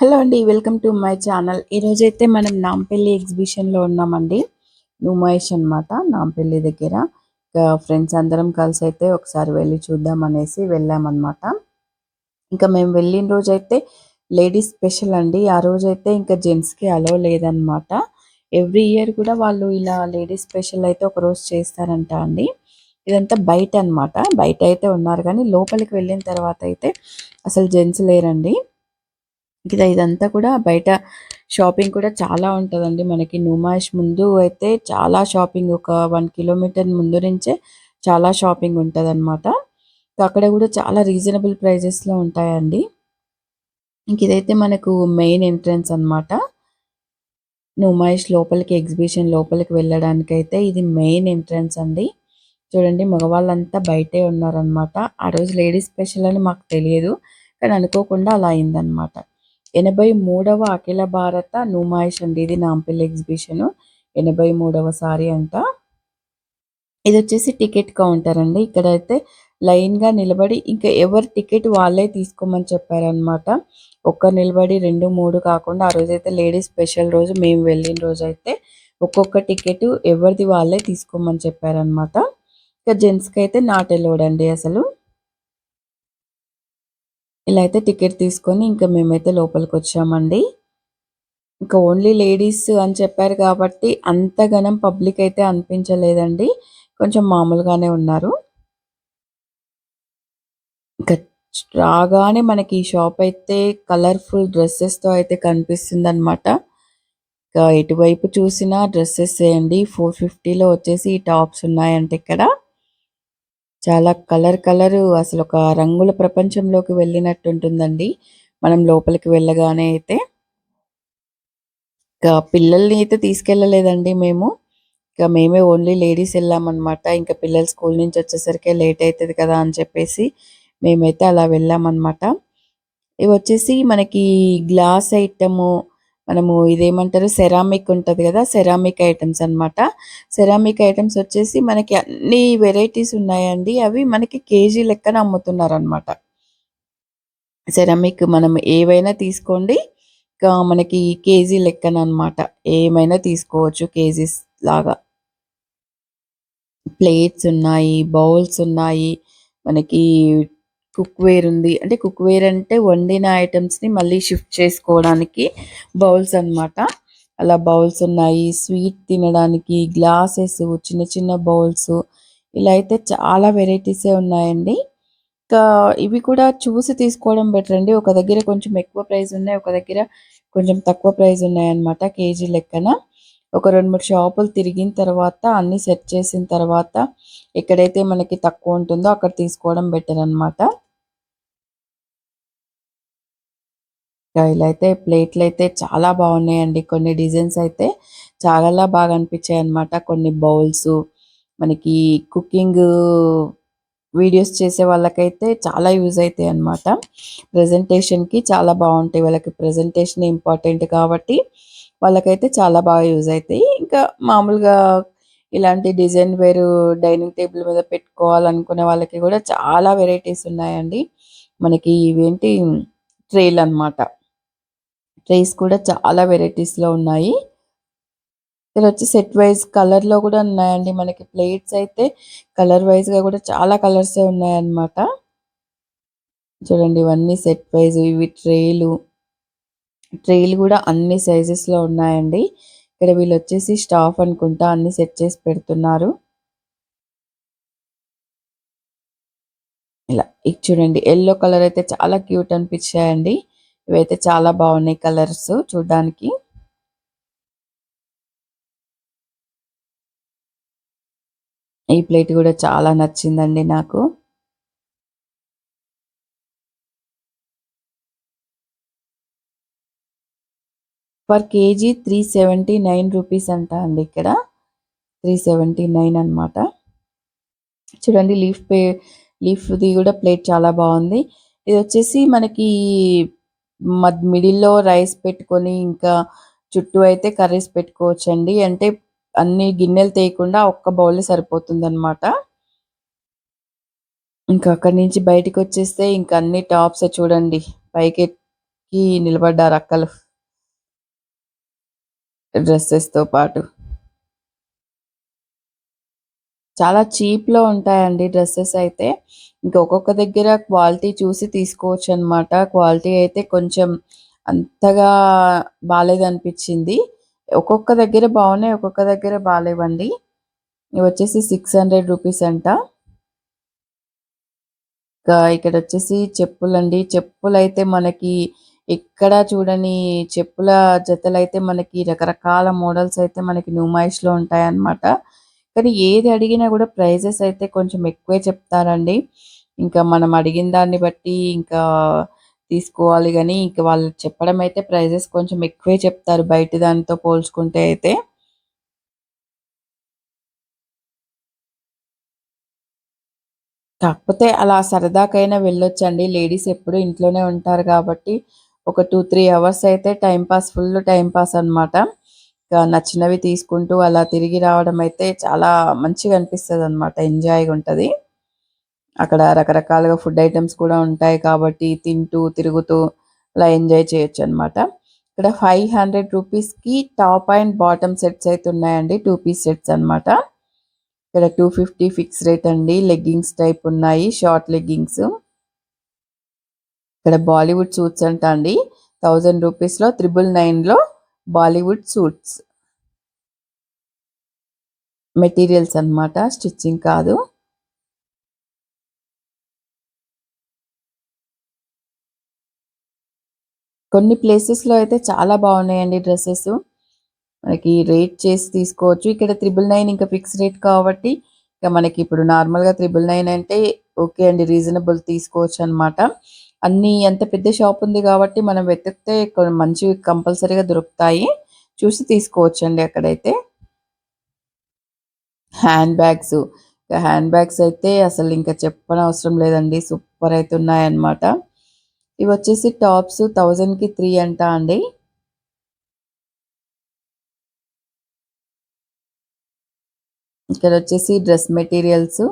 Hello అండి welcome to my channel. ఈరోజైతే మనం నాంపల్లి ఎగ్జిబిషన్లో ఉన్నామండి. నుమాయిష్ అనమాట నాంపల్లి దగ్గర. ఫ్రెండ్స్ అందరం కలిసి అయితే ఒకసారి వెళ్ళి చూద్దాం అనేసి వెళ్ళామన్నమాట. ఇంకా మేము వెళ్ళిన రోజైతే లేడీస్ స్పెషల్ అండి. ఆ రోజైతే ఇంకా జెంట్స్కి అలో లేదనమాట ఎవ్రీ ఇయర్ కూడా వాళ్ళు ఇలా లేడీస్ స్పెషల్ అయితే ఒక రోజు చేస్తారంట అండి. ఇదంతా బయట అనమాట బయట అయితే ఉన్నారు కానీ లోపలికి వెళ్ళిన తర్వాత అయితే అసలు జెంట్స్ లేరండి. ఇంకా ఇదంతా కూడా బయట షాపింగ్ కూడా చాలా ఉంటుందండి మనకి. నుమాష్ ముందు అయితే చాలా షాపింగ్ ఒక వన్ కిలోమీటర్ ముందు నుంచే చాలా షాపింగ్ ఉంటుంది అనమాట అక్కడ కూడా చాలా రీజనబుల్ ప్రైజెస్లో ఉంటాయండి. ఇంక ఇదైతే మనకు మెయిన్ ఎంట్రన్స్ అనమాట నుమాయిష్ లోపలికి ఎగ్జిబిషన్ లోపలికి వెళ్ళడానికి అయితే ఇది మెయిన్ ఎంట్రన్స్ అండి. చూడండి మగవాళ్ళంతా బయటే ఉన్నారనమాట ఆ రోజు లేడీస్ స్పెషల్ అని మాకు తెలియదు కానీ అనుకోకుండా అలా అయిందనమాట ఎనభై మూడవ అఖిల భారత నుమాయిష్ అండి. ఇది నాంపల్లి ఎగ్జిబిషన్. ఎనభై మూడవ సారి అంట. ఇది వచ్చేసి టికెట్ కౌంటర్ అండి. ఇక్కడైతే లైన్గా నిలబడి ఇంకా ఎవరి టికెట్ వాళ్ళే తీసుకోమని చెప్పారనమాట ఒక్క నిలబడి రెండు మూడు కాకుండా ఆ రోజైతే లేడీస్ స్పెషల్ రోజు మేము వెళ్ళిన రోజు అయితే ఒక్కొక్క టికెట్ ఎవరిది వాళ్ళే తీసుకోమని చెప్పారనమాట ఇంకా జెంట్స్కి అయితే నాట్ ఎలోడ్ అండి అసలు. ఇలా అయితే టికెట్ తీసుకొని ఇంకా మేమైతే లోపలికి వచ్చామండి ఇంకా ఓన్లీ లేడీస్ అని చెప్పారు కాబట్టి అంతగనం పబ్లిక్ అయితే అనిపించలేదండి. కొంచెం మామూలుగానే ఉన్నారు. ఇంకా రాగానే మనకి ఈ షాప్ అయితే కలర్ఫుల్ డ్రెస్సెస్తో అయితే కనిపిస్తుంది అనమాట ఇంకా ఎటువైపు చూసినా డ్రెస్సెస్ వేయండి. ఫోర్ ఫిఫ్టీలో వచ్చేసి ఈ టాప్స్ ఉన్నాయంటే ఇక్కడ. చాలా కలర్ కలర్ అసలు ఒక రంగుల ప్రపంచంలోకి వెళ్ళినట్టు ఉంటుందండి మనం లోపలికి వెళ్ళగానే అయితే. ఇంకా పిల్లల్ని అయితే తీసుకెళ్ళలేదండి మేము. ఇంకా మేమే ఓన్లీ లేడీస్ వెళ్ళామన్నమాట. ఇంకా పిల్లలు స్కూల్ నుంచి వచ్చేసరికి లేట్ అవుతుంది కదా అని చెప్పేసి మేమైతే అలా వెళ్ళామన్నమాట. ఇవి వచ్చేసి మనకి గ్లాస్ ఐటము మనము ఇదేమంటారు? సెరామిక్ ఉంటుంది కదా? సెరామిక్ ఐటమ్స్ అనమాట సెరామిక్ ఐటమ్స్ వచ్చేసి మనకి అన్ని వెరైటీస్ ఉన్నాయండి. అవి మనకి కేజీ లెక్కన అమ్ముతున్నారు అనమాట సెరామిక్ మనం ఏవైనా తీసుకోండి. మనకి కేజీ లెక్కన అనమాట ఏమైనా తీసుకోవచ్చు కేజీస్ లాగా. ప్లేట్స్ ఉన్నాయి బౌల్స్ ఉన్నాయి. మనకి కుక్వేర్ ఉంది. అంటే కుక్వేర్ అంటే వండిన ఐటమ్స్ని మళ్ళీ షిఫ్ట్ చేసుకోవడానికి బౌల్స్ అనమాట అలా బౌల్స్ ఉన్నాయి. స్వీట్ తినడానికి గ్లాసెస్ చిన్న చిన్న బౌల్స్ ఇలా అయితే చాలా వెరైటీసే ఉన్నాయండి. ఇంకా ఇవి కూడా చూసి తీసుకోవడం బెటర్ అండి. ఒక దగ్గర కొంచెం ఎక్కువ ప్రైస్ ఉన్నాయి ఒక దగ్గర కొంచెం తక్కువ ప్రైస్ ఉన్నాయన్నమాట కేజీ లెక్కన. ఒక రెండు మూడు షాపులు తిరిగిన తర్వాత అన్నీ సెట్ చేసిన తర్వాత ఎక్కడైతే మనకి తక్కువ ఉంటుందో అక్కడ తీసుకోవడం బెటర్ అనమాట ఇలా అయితే ప్లేట్లు అయితే చాలా బాగున్నాయండి. కొన్ని డిజైన్స్ అయితే చాలా బాగా అనిపించాయి అనమాట కొన్ని బౌల్స్ మనకి కుకింగ్ వీడియోస్ చేసే వాళ్ళకైతే చాలా యూజ్ అవుతాయి అనమాట ప్రజెంటేషన్కి చాలా బాగుంటాయి. వాళ్ళకి ప్రజెంటేషన్ ఇంపార్టెంట్ కాబట్టి వాళ్ళకైతే చాలా బాగా యూజ్ అవుతాయి ఇంకా మామూలుగా ఇలాంటి డిజైన్ వేరు డైనింగ్ టేబుల్ మీద పెట్టుకోవాలనుకునే వాళ్ళకి కూడా చాలా వెరైటీస్ ఉన్నాయండి. మనకి ఇవేంటి? ట్రేలు అనమాట ట్రేస్ కూడా చాలా వెరైటీస్లో ఉన్నాయి. ఇక్కడ వచ్చి సెట్ వైజ్ కలర్లో కూడా ఉన్నాయండి మనకి. ప్లేట్స్ అయితే కలర్ వైజ్గా కూడా చాలా కలర్సే ఉన్నాయన్నమాట. చూడండి ఇవన్నీ సెట్ వైజ్ ఇవి ట్రేలు. ట్రేలు కూడా అన్ని సైజెస్లో ఉన్నాయండి. ఇక్కడ వీళ్ళు వచ్చేసి స్టాఫ్ అనుకుంటా అన్ని సెట్ చేసి పెడుతున్నారు. ఇలా ఇది చూడండి ఎల్లో కలర్ అయితే చాలా క్యూట్ అనిపించాయండి. ఇవైతే చాలా బాగున్నాయి కలర్స్ చూడ్డానికి. ఈ ప్లేట్ కూడా చాలా నచ్చిందండి నాకు. Per KG three seventy nine rupees అంట అండి ఇక్కడ. త్రీ సెవెంటీ నైన్ అనమాట చూడండి లీఫ్ పే లీఫ్ది కూడా ప్లేట్ చాలా బాగుంది. ఇది వచ్చేసి మనకి మద్ మిడిల్లో రైస్ పెట్టుకొని ఇంకా చుట్టూ అయితే కర్రీస్ పెట్టుకోవచ్చండి. అంటే అన్ని గిన్నెలు తేయకుండా ఒక్క బౌల్ సరిపోతుంది అనమాట ఇంకా అక్కడి నుంచి బయటకు వచ్చేస్తే ఇంకా అన్ని టాప్స్ చూడండి. పైకి నిలబడ్డారు అక్కలు. డ్రెస్సెస్తో పాటు. చాలా చీప్‌లో ఉంటాయండి డ్రెస్సెస్ అయితే. ఇంకా ఒక్కొక్క దగ్గర క్వాలిటీ చూసి తీసుకోవచ్చు అనమాట క్వాలిటీ అయితే కొంచెం అంతగా బాగాలేదనిపించింది ఒక్కొక్క దగ్గర బాగున్నాయి. ఒక్కొక్క దగ్గర బాగాలేవండి ఇవి వచ్చేసి సిక్స్ హండ్రెడ్ రూపీస్ అంట. ఇంకా ఇక్కడ వచ్చేసి చెప్పులండి. అయితే మనకి ఎక్కడ చూడని చెప్పుల జతలు అయితే మనకి రకరకాల మోడల్స్ అయితే మనకి న్యూమాయిష్లో ఉంటాయన్నమాట. కానీ ఏది అడిగినా కూడా ప్రైజెస్ అయితే కొంచెం ఎక్కువే చెప్తారండి. ఇంకా మనం అడిగిన దాన్ని బట్టి ఇంకా తీసుకోవాలి కానీ ఇంకా వాళ్ళు చెప్పడం అయితే ప్రైజెస్ కొంచెం ఎక్కువే చెప్తారు బయట దానితో పోల్చుకుంటే అయితే. కాకపోతే అలా సరదాకైనా వెళ్ళొచ్చండి. లేడీస్ ఎప్పుడూ ఇంట్లోనే ఉంటారు కాబట్టి, ఒక టూ త్రీ అవర్స్ అయితే time pass full time pass అనమాట. నచ్చినవి తీసుకుంటూ అలా తిరిగి రావడం అయితే చాలా మంచిగా అనిపిస్తదనమాట. ఎంజాయ్‌గా ఉంటది. అక్కడ రకరకాలుగా ఫుడ్ ఐటమ్స్ కూడా ఉంటాయి కాబట్టి తింటూ, తిరుగుతూ అలా ఎంజాయ్ చేయొచ్చు అనమాట ఇక్కడ ఫైవ్ హండ్రెడ్ రూపీస్‌కి టాప్ అండ్ బాటమ్ సెట్స్ అయితే ఉన్నాయండి. టూ పీస్ సెట్స్ అనమాట. ఇక్కడ టూ ఫిఫ్టీ ఫిక్స్ రేట్ అండి. లెగ్గింగ్స్ టైప్ ఉన్నాయి. Short leggings. ఇక్కడ బాలీవుడ్ సూట్స్ అంట అండి. థౌజండ్ రూపీస్‌లో త్రిబుల్ నైన్‌లో బాలీవుడ్ సూట్స్. మెటీరియల్స్ అనమాట. స్టిచ్చింగ్ కాదు. కొన్ని ప్లేసెస్‌లో అయితే చాలా బాగున్నాయండి డ్రెస్సెస్ మనకి రేట్ చేసి తీసుకోవచ్చు. ఇక్కడ త్రిబుల్ నైన్ ఇంకా ఫిక్స్ రేట్ కాబట్టి ఇక మనకి ఇప్పుడు నార్మల్‌గా త్రిబుల్ నైన్ అంటే ఓకే అండి. రీజనబుల్ తీసుకోవచ్చు అనమాట. అన్నీ ఎంత పెద్ద షాప్ ఉంది కాబట్టి మనం వెతికితే మంచివి కంపల్సరీగా దొరుకుతాయి. చూసి తీసుకోవచ్చండి అక్కడైతే. Hand bags. హ్యాండ్ బ్యాగ్స్ అయితే అసలు ఇంకా చెప్పనవసరం లేదండి. సూపర్ అయితే ఉన్నాయన్నమాట. వచ్చేసి టాప్స్ థౌజండ్‌కి త్రీ అంట అండి. ఇక్కడ వచ్చేసి డ్రెస్ మెటీరియల్స్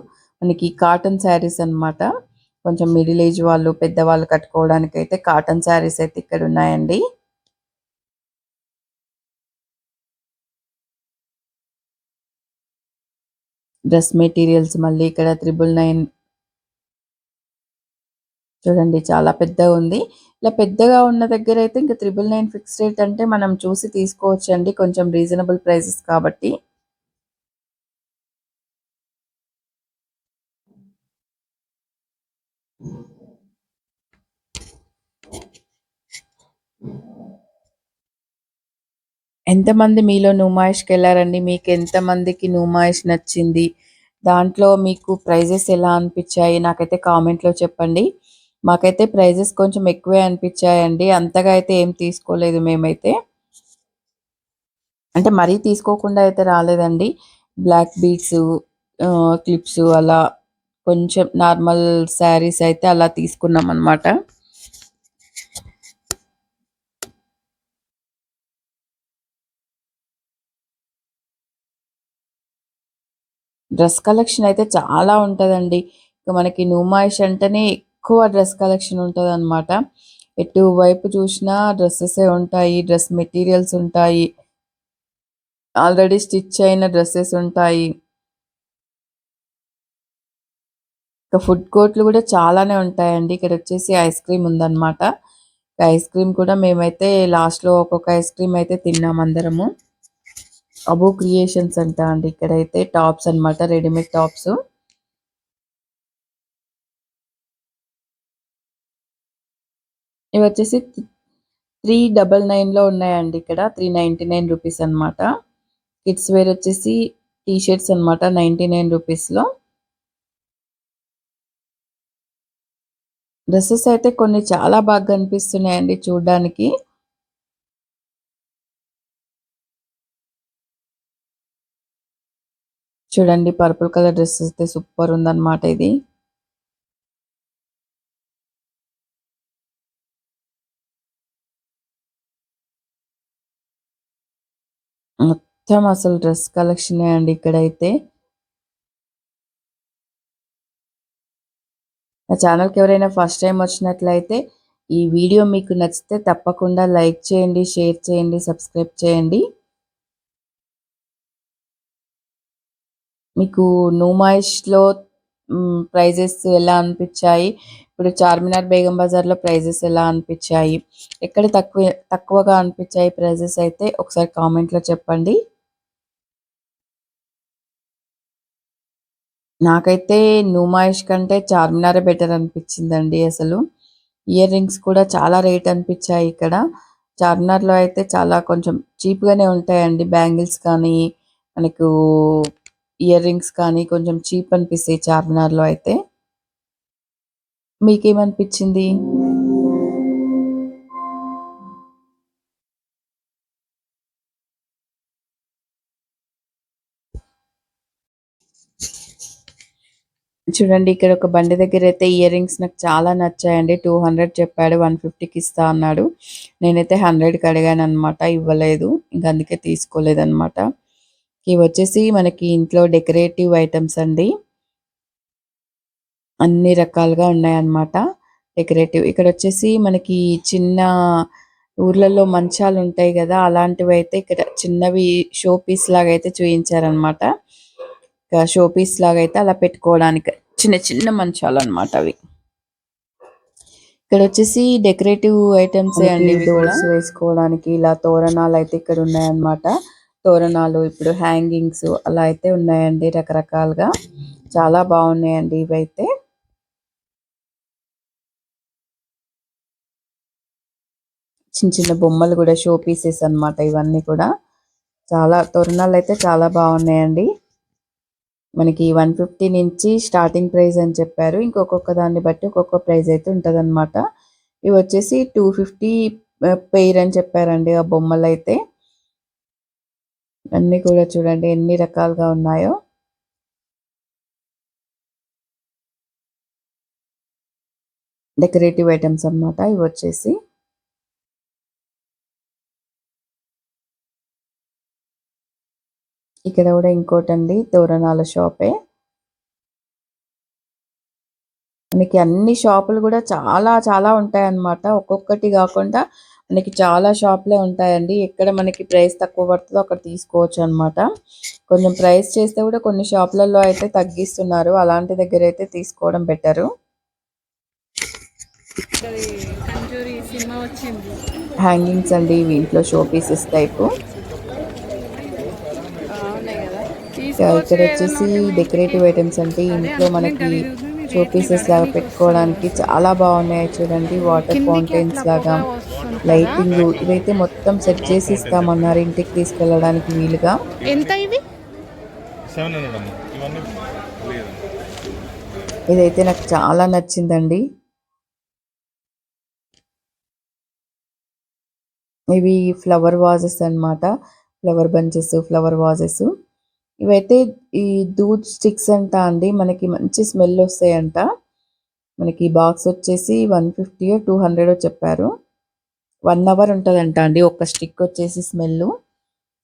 మనకి కాటన్ శారీస్ అనమాట. కొంచెం మిడిల్ ఏజ్ వాళ్ళు, పెద్దవాళ్ళు అయితే కాటన్ శారీస్ అయితే ఇక్కడ ఉన్నాయండి. డ్రెస్ మెటీరియల్స్ మళ్ళీ ఇక్కడ త్రిబుల్ నైన్ చూడండి చాలా పెద్దగా ఉంది. ఇలా పెద్దగా ఉన్న దగ్గర అయితే ఇంకా త్రిబుల్ నైన్ ఫిక్స్ రేట్ అంటే మనం చూసి తీసుకోవచ్చండి. కొంచెం రీజనబుల్ ప్రైసెస్ కాబట్టి. ఎంతమంది మీలో నుమాయిష్‌కెళ్ళారండి? మీకు ఎంతమందికి నుమాయిష్ నచ్చింది? దాంట్లో మీకు ప్రైజెస్ ఎలా అనిపించాయి? నాకైతే కామెంట్‌లో చెప్పండి. మాకైతే ప్రైజెస్ కొంచెం ఎక్కువే అనిపించాయండి. అంతగా అయితే ఏం తీసుకోలేదు మేమైతే. అంటే మరీ తీసుకోకుండా అయితే రాలేదండి. బ్లాక్ బీడ్స్ క్లిప్స్ అలా కొంచెం నార్మల్ శారీస్ అయితే అలా తీసుకున్నామనమాట. డ్రెస్ కలెక్షన్ అయితే చాలా ఉంటదండి. ఇక మనకి నూమాయిష్ అంటేనే ఎక్కువ డ్రెస్ కలెక్షన్ ఉంటదనమాట. ఎటువైపు చూసినా డ్రెస్సెసే ఉంటాయి. డ్రెస్ మెటీరియల్స్ ఉంటాయి. ఆల్రెడీ స్టిచ్ అయిన డ్రెస్సెస్ ఉంటాయి. ఇక ఫుడ్ కోర్ట్‌లు కూడా చాలానే ఉంటాయండి. ఇక్కడ వచ్చేసి ఐస్ క్రీమ్ ఉందన్నమాట ఐస్ క్రీమ్ కూడా మేమైతే లాస్ట్‌లో ఒక్కొక్క ఐస్ క్రీమ్ అయితే తిన్నాం అందరము. అబు క్రియేషన్స్ అంట అండి ఇక్కడైతే టాప్స్ అనమాట. Readymade tops. ఇవి వచ్చేసి త్రీ డబల్ నైన్‌లో ఉన్నాయండి ఇక్కడ. త్రీ నైంటీ నైన్ రూపీస్ అనమాట. కిడ్స్ వేర్ వచ్చేసి టీ షర్ట్స్ అనమాట. నైంటీ నైన్ రూపీస్‌లో. డ్రెస్సెస్ అయితే కొన్ని చాలా బాగా కనిపిస్తున్నాయండి చూడడానికి చూడండి పర్పుల్ కలర్ డ్రెస్ అయితే సూపర్ ఉందన్నమాట ఇది. మొత్తం అసలు డ్రెస్ కలెక్షనే అండి ఇక్కడైతే. నా ఛానల్‌కి ఎవరైనా ఫస్ట్ టైం వచ్చినట్లయితే ఈ వీడియో మీకు నచ్చితే తప్పకుండా లైక్ చేయండి షేర్ చేయండి సబ్స్క్రైబ్ చేయండి మీకు నూమాయిష్లో ప్రైజెస్ ఎలా అనిపించాయి? ఇప్పుడు చార్మినార్ బేగం బజార్లో ప్రైజెస్ ఎలా అనిపించాయి? ఎక్కడ తక్కువ తక్కువగా అనిపించాయి ప్రైజెస్ అయితే? ఒకసారి కామెంట్లో చెప్పండి. నాకైతే నూమాయిష్ కంటే చార్మినారే బెటర్ అనిపించిందండి అసలు. ఇయర్ రింగ్స్ కూడా చాలా రేట్ అనిపించాయి ఇక్కడ. చార్మినార్లో అయితే చాలా కొంచెం చీప్గానే ఉంటాయండి. బ్యాంగిల్స్ కానీ మనకు ఇయర్ రింగ్స్ కానీ కొంచెం చీప్ అనిపిస్తాయి చార్మినార్లో అయితే. మీకేమనిపించింది? చూడండి ఇక్కడ ఒక బండి దగ్గర అయితే ఇయర్ రింగ్స్ నాకు చాలా నచ్చాయండి. టూ హండ్రెడ్ చెప్పాడు వన్ ఫిఫ్టీకి ఇస్తా అన్నాడు. నేనైతే హండ్రెడ్కి అడిగాను అనమాట ఇవ్వలేదు. ఇంక అందుకే తీసుకోలేదన్నమాట. ఇవి వచ్చేసి మనకి ఇంట్లో డెకరేటివ్ ఐటమ్స్ అండి. అన్ని రకాలుగా ఉన్నాయన్నమాట. డెకరేటివ్ ఇక్కడ వచ్చేసి మనకి చిన్న ఊర్లలో మంచాలు ఉంటాయి కదా అలాంటివి అయితే ఇక్కడ చిన్నవి షో పీస్ లాగా అయితే చూపించారనమాట షో పీస్ లాగా అయితే అలా పెట్టుకోవడానికి చిన్న చిన్న మంచాలు అనమాట అవి. ఇక్కడ వచ్చేసి డెకరేటివ్ ఐటమ్స్ అండి డోర్స్ వేసుకోవడానికి ఇలా తోరణాలు అయితే ఇక్కడ ఉన్నాయన్నమాట. తోరణాలు ఇప్పుడు హ్యాంగింగ్స్ అలా అయితే ఉన్నాయండి రకరకాలుగా. చాలా బాగున్నాయండి ఇవైతే. చిన్న చిన్న బొమ్మలు కూడా షో పీసెస్ అనమాట ఇవన్నీ కూడా. చాలా తోరణాలు అయితే చాలా బాగున్నాయండి. మనకి వన్ ఫిఫ్టీ నుంచి స్టార్టింగ్ ప్రైస్ అని చెప్పారు. ఇంకొక్కొక్క దాన్ని బట్టి ఒక్కొక్క ప్రైస్ అయితే ఉంటుందన్నమాట. ఇవి వచ్చేసి టూ ఫిఫ్టీ పెయిర్ అని చెప్పారండి ఆ బొమ్మలు అయితే అన్నీ కూడా చూడండి ఎన్ని రకాలుగా ఉన్నాయో. డెకరేటివ్ ఐటమ్స్ అన్నమాట ఇవి వచ్చేసి. ఇక్కడ కూడా ఇంకోటండి తోరణాల షాపే. మనకి అన్ని షాపులు కూడా చాలా చాలా ఉంటాయన్నమాట. ఒక్కొక్కటి కాకుండా మనకి చాలా షాపులే ఉంటాయండి. ఎక్కడ మనకి ప్రైస్ తక్కువ పడుతుందో అక్కడ తీసుకోవచ్చు అనమాట కొంచెం ప్రైస్ చేస్తే కూడా కొన్ని షాపులలో అయితే తగ్గిస్తున్నారు. అలాంటి దగ్గర అయితే తీసుకోవడం బెటరు. హ్యాంగింగ్స్ అండి ఇంట్లో షో పీసెస్ టైపు. ఇక్కడ వచ్చేసి డెకరేటివ్ ఐటమ్స్ అంటే ఇంట్లో మనకి షో పీసెస్ లాగా పెట్టుకోవడానికి చాలా బాగున్నాయి చూడండి. వాటర్ ఫౌంటైన్స్ లాగా. లైటింగ్ ఇవైతే మొత్తం సెట్ చేసి ఇస్తామన్నారు ఇంటికి తీసుకెళ్ళడానికి వీలుగా. ఎంత ఇది ఇదైతే నాకు చాలా నచ్చిందండి. ఇవి ఫ్లవర్ వాజెస్ అనమాట ఫ్లవర్ బంచెస్ ఫ్లవర్ వాజెస్ ఇవైతే ఈ దూద్ స్టిక్స్ అంట అండి. మనకి మంచి స్మెల్ వస్తాయంట. మనకి బాక్స్ వచ్చేసి వన్ ఫిఫ్టీ టూ హండ్రెడ్ చెప్పారు. వన్ అవర్ ఉంటుందంట అండి ఒక స్టిక్ వచ్చేసి స్మెల్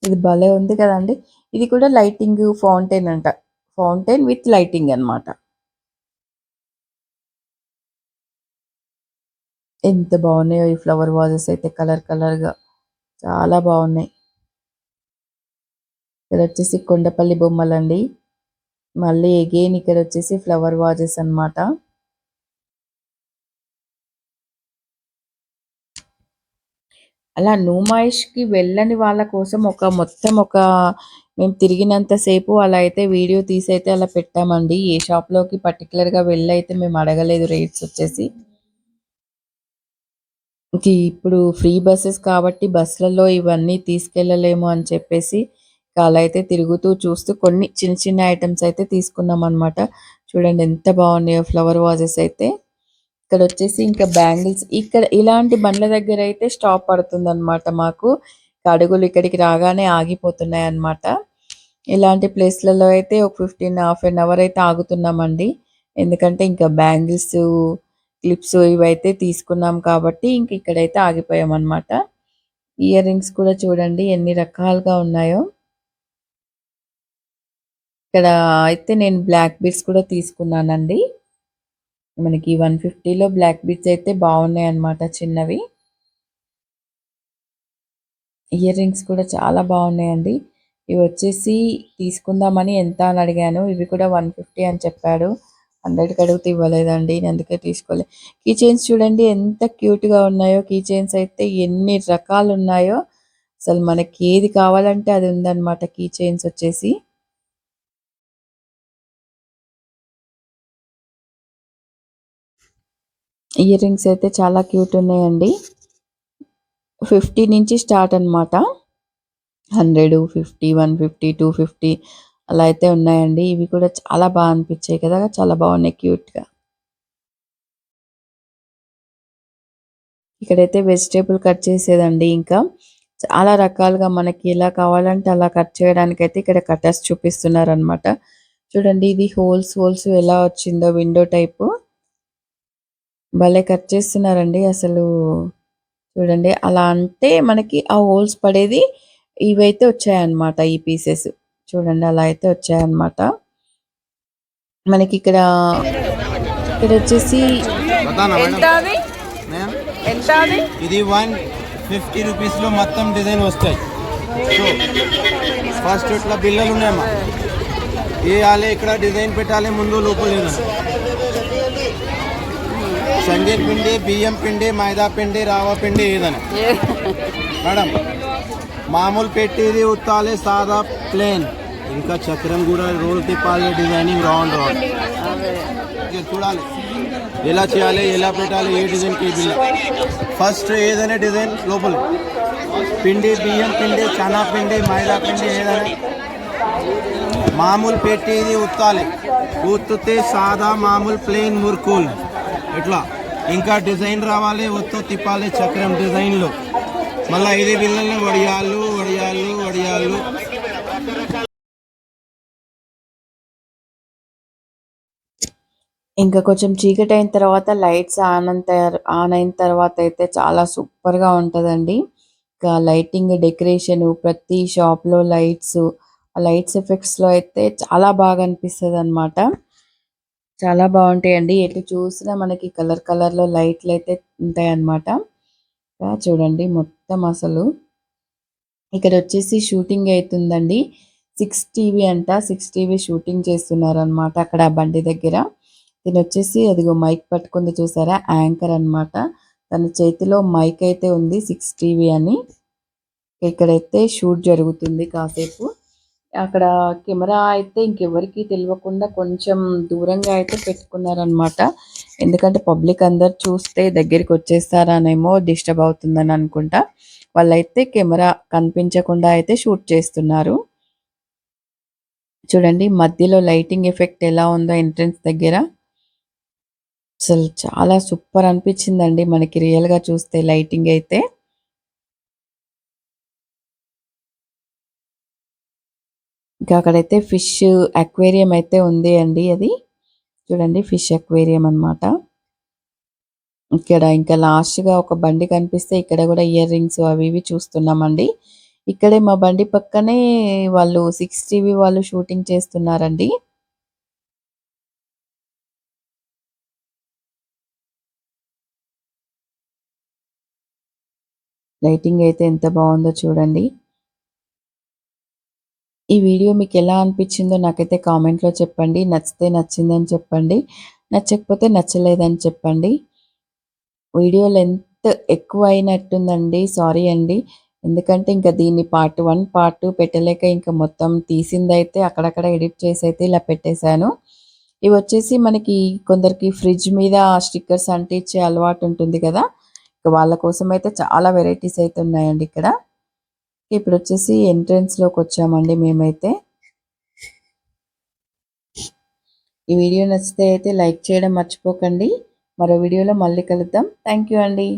ఇది భలే ఉంది కదండి. ఇది కూడా లైటింగ్ ఫౌంటైన్ అంట. ఫౌంటైన్ విత్ లైటింగ్ అనమాట ఎంత బాగున్నాయో ఈ ఫ్లవర్ వాజెస్ అయితే కలర్ కలర్గా. చాలా బాగున్నాయి. ఇక్కడ వచ్చేసి కొండపల్లి బొమ్మలండి. మళ్ళీ అగైన్ ఇక్కడ వచ్చేసి ఫ్లవర్ వాజెస్ అనమాట అలా నూమాయిష్కి వెళ్ళని వాళ్ళ కోసం ఒక మొత్తం ఒక మేము తిరిగినంతసేపు అలా అయితే వీడియో తీసి అయితే అలా పెట్టామండి. ఏ షాప్లోకి పర్టికులర్గా వెళ్ళి అయితే మేము అడగలేదు రేట్స్ వచ్చేసి. ఇప్పుడు ఫ్రీ బస్సెస్ కాబట్టి బస్సులలో ఇవన్నీ తీసుకెళ్ళలేము అని చెప్పేసి అయితే తిరుగుతూ చూస్తూ కొన్ని చిన్న చిన్న ఐటమ్స్ అయితే తీసుకున్నాం అనమాట చూడండి ఎంత బాగున్నాయో ఫ్లవర్ వాజెస్ అయితే. ఇక్కడ వచ్చేసి ఇంకా బ్యాంగిల్స్ ఇక్కడ ఇలాంటి బండ్ల దగ్గర అయితే స్టాప్ పడుతుంది అనమాట మాకు అడుగులు ఇక్కడికి రాగానే ఆగిపోతున్నాయి అనమాట ఇలాంటి ప్లేస్లలో అయితే ఒక ఫిఫ్టీన్ హాఫ్ అన్ అవర్ అయితే ఆగుతున్నామండి. ఎందుకంటే ఇంకా బ్యాంగిల్స్ క్లిప్స్ ఇవైతే తీసుకున్నాం కాబట్టి ఇంక ఇక్కడైతే ఆగిపోయాం అనమాట ఇయర్ రింగ్స్ కూడా చూడండి ఎన్ని రకాలుగా ఉన్నాయో. ఇక్కడ అయితే నేను బ్లాక్ బీడ్స్ కూడా తీసుకున్నానండి. మనకి వన్ ఫిఫ్టీలో బ్లాక్ బీట్స్ అయితే బాగున్నాయి అన్నమాట చిన్నవి. ఇయర్ రింగ్స్ కూడా చాలా బాగున్నాయండి. ఇవి వచ్చేసి తీసుకుందామని ఎంత అని అడిగాను. ఇవి కూడా వన్ ఫిఫ్టీ అని చెప్పాడు. హండ్రెడ్కి అడిగితే ఇవ్వలేదండి. నేను అందుకే తీసుకోలేదు కీ చైన్స్ చూడండి ఎంత క్యూట్గా ఉన్నాయో. కీ చైన్స్ అయితే ఎన్ని రకాలు ఉన్నాయో అసలు మనకి ఏది కావాలంటే అది ఉందన్నమాట. కీ చైన్స్ వచ్చేసి. ఇయర్ రింగ్స్ అయితే చాలా క్యూట్ ఉన్నాయండి. ఫిఫ్టీ నుంచి స్టార్ట్ అనమాట hundred fifty one fifty two fifty అలా అయితే ఉన్నాయండి. ఇవి కూడా చాలా బాగా అనిపించాయి కదా చాలా బాగున్నాయి క్యూట్గా. ఇక్కడైతే వెజిటేబుల్ కట్ చేసేదండి ఇంకా. చాలా రకాలుగా మనకి ఎలా కావాలంటే అలా కట్ చేయడానికి అయితే ఇక్కడ కటర్స్ చూపిస్తున్నారు అనమాట చూడండి ఇది హోల్స్ హోల్స్ ఎలా వచ్చిందో విండో టైపు. భలే కట్ చేస్తున్నారండి అసలు. చూడండి అలా అంటే మనకి ఆ హోల్స్ పడేది ఇవైతే వచ్చాయన్నమాట ఈ పీసెస్. చూడండి అలా అయితే వచ్చాయన్నమాట. మనకి ఇక్కడ ఇక్కడ వచ్చేసి ఇది వన్ ఫిఫ్టీ రూపీస్లో మొత్తం డిజైన్ వస్తాయి. ఫస్ట్ ఇట్లా బిల్లలు ఉన్నాయమ్మా వేయాలి ఇక్కడ డిజైన్ పెట్టాలి ముందు లోపల శనగ పిండి బియ్యం పిండి మైదా పిండి రావ పిండి ఏదైనా. మేడం మామూలు పెట్టేది ఉత్తాలి సాదా ప్లేన్. ఇంకా చక్రం కూడా రోల్ తిప్పాలి డిజైనింగ్ రౌండ్ రౌండ్. చూడాలి. ఎలా చేయాలి ఎలా పెట్టాలి ఏ డిజైన్కి ఫస్ట్ ఏదైనా డిజైన్ లోపల. పిండి బియ్యం పిండి చనా పిండి మైదా పిండి ఏదైనా. మామూలు పెట్టేది ఉత్తాలి. ఉత్తుతే సాదా మామూలు ప్లెయిన్ మురుకుల్. ఇట్లా ఇంకా డిజైన్ రావాలి ఒత్తో తిప్పాలి చక్రం డిజైన్లు. మళ్ళీ ఐదు బిల్లలు వడియాలు వడియాలు వడియాలు. ఇంకా కొంచెం చీకటి అయిన తర్వాత లైట్స్ ఆన్ ఆన్ అయిన తర్వాత అయితే చాలా సూపర్గా ఉంటుందండి. ఇంకా లైటింగ్ డెకరేషన్ ప్రతి షాప్లో లైట్స్ లైట్స్ ఎఫెక్ట్స్లో అయితే చాలా బాగా అనిపిస్తుంది అనమాట చాలా బాగుంటాయండి. ఎటు చూసినా మనకి కలర్ కలర్లో లైట్లు అయితే ఉంటాయి అన్నమాట చూడండి మొత్తం అసలు. ఇక్కడ వచ్చేసి షూటింగ్ అవుతుందండి. సిక్స్ టీవీ అంట. సిక్స్ టీవీ షూటింగ్ చేస్తున్నారనమాట అక్కడ బండి దగ్గర. దీని వచ్చేసి అదిగో మైక్ పట్టుకుంది చూసారా? యాంకర్ అనమాట తన చేతిలో మైక్ అయితే ఉంది సిక్స్ టీవీ అని. ఇక్కడైతే షూట్ జరుగుతుంది కాసేపు. అక్కడ కెమెరా అయితే ఇంకెవరికి తెలియకుండా కొంచెం దూరంగా అయితే పెట్టుకున్నారనమాట ఎందుకంటే పబ్లిక్ అందరు చూస్తే దగ్గరికి వచ్చేస్తారనేమో డిస్టర్బ్ అవుతుందని అనుకుంటా. వాళ్ళైతే కెమెరా కనిపించకుండా అయితే షూట్ చేస్తున్నారు. చూడండి మధ్యలో లైటింగ్ ఎఫెక్ట్ ఎలా ఉందో ఎంట్రన్స్ దగ్గర. అసలు చాలా సూపర్ అనిపించిందండి మనకి రియల్గా చూస్తే లైటింగ్ అయితే. ఇంకా అక్కడైతే ఫిష్ అక్వేరియం అయితే ఉంది అండి అది. చూడండి ఫిష్ అక్వేరియం అనమాట ఇక్కడ ఇంకా లాస్ట్గా ఒక బండి కనిపిస్తే ఇక్కడ కూడా ఇయర్ రింగ్స్ అవి ఇవి చూస్తున్నామండి. ఇక్కడే మా బండి పక్కనే వాళ్ళు సిక్స్ టీవీ వాళ్ళు షూటింగ్ చేస్తున్నారండి. లైటింగ్ అయితే ఎంత బాగుందో చూడండి. ఈ వీడియో మీకు ఎలా అనిపించిందో నాకైతే కామెంట్లో చెప్పండి. నచ్చితే నచ్చిందని చెప్పండి. నచ్చకపోతే నచ్చలేదని చెప్పండి. వీడియో లెంత్ ఎక్కువ అయినట్టుందండి సారీ అండి. ఎందుకంటే ఇంకా దీన్ని పార్ట్ వన్ పార్ట్ టూ పెట్టలేక ఇంకా మొత్తం తీసిందైతే అక్కడక్కడ ఎడిట్ చేసి అయితే ఇలా పెట్టేశాను. ఇవి వచ్చేసి మనకి కొందరికి ఫ్రిడ్జ్ మీద స్టిక్కర్స్ అంటించే అలవాటు ఉంటుంది కదా. వాళ్ళ కోసం అయితే చాలా వెరైటీస్ అయితే ఉన్నాయండి ఇక్కడ. ఇప్పుడు వచ్చేసి ఎంట్రన్స్లోకి వచ్చామండి మేమైతే. ఈ వీడియో నచ్చితే అయితే లైక్ చేయడం మర్చిపోకండి. మరో వీడియోలో మళ్ళీ కలుద్దాం. థ్యాంక్ యూ అండి.